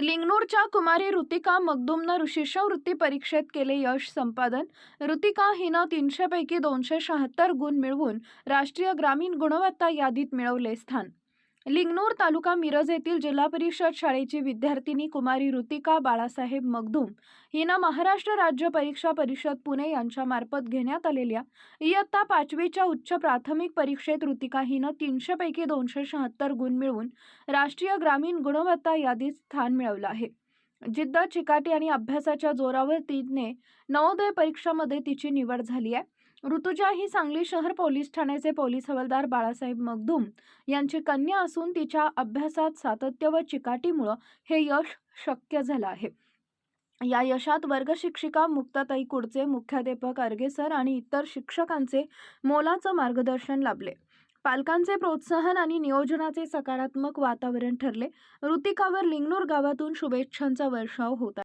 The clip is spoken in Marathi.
लिंगनूरच्या कुमारी ऋतिका मगदुमनं शिष्यवृत्ती परीक्षेत केले यश संपादन. ऋतिका हिनं तीनशेपैकी दोनशे शहात्तर गुण मिळवून राष्ट्रीय ग्रामीण गुणवत्ता यादीत मिळवले स्थान. लिंगनूर तालुका मिरज येथील जिल्हा परिषद शाळेची विद्यार्थिनी कुमारी ऋतिका बाळासाहेब मगदूम हिनं महाराष्ट्र राज्य परीक्षा परिषद पुणे यांच्यामार्फत घेण्यात आलेल्या इयत्ता पाचवीच्या उच्च प्राथमिक परीक्षेत ऋतिका हिनं तीनशेपैकी दोनशे शहात्तर गुण मिळवून राष्ट्रीय ग्रामीण गुणवत्ता यादीत स्थान मिळवलं आहे. जिद्द चिकाटी आणि अभ्यासाच्या जोरावर तिने नवोदय परीक्षामध्ये तिची निवड झाली आहे. ऋतुजा ही सांगली शहर पोलीस ठाण्याचे पोलीस हवालदार बाळासाहेब मगदूम यांची कन्या असून तिच्या अभ्यासात सातत्य व चिकाटीमुळं हे यश शक्य झालं आहे. या यशात वर्गशिक्षिका मुक्ताताई कुडचे मुख्याध्यापक अर्गे सर आणि इतर शिक्षकांचे मोलाचं मार्गदर्शन लाभले. पालकांचे प्रोत्साहन आणि नियोजनाचे सकारात्मक वातावरण ठरले. ऋतिकावर लिंगनूर गावातून शुभेच्छांचा वर्षाव होत आहे.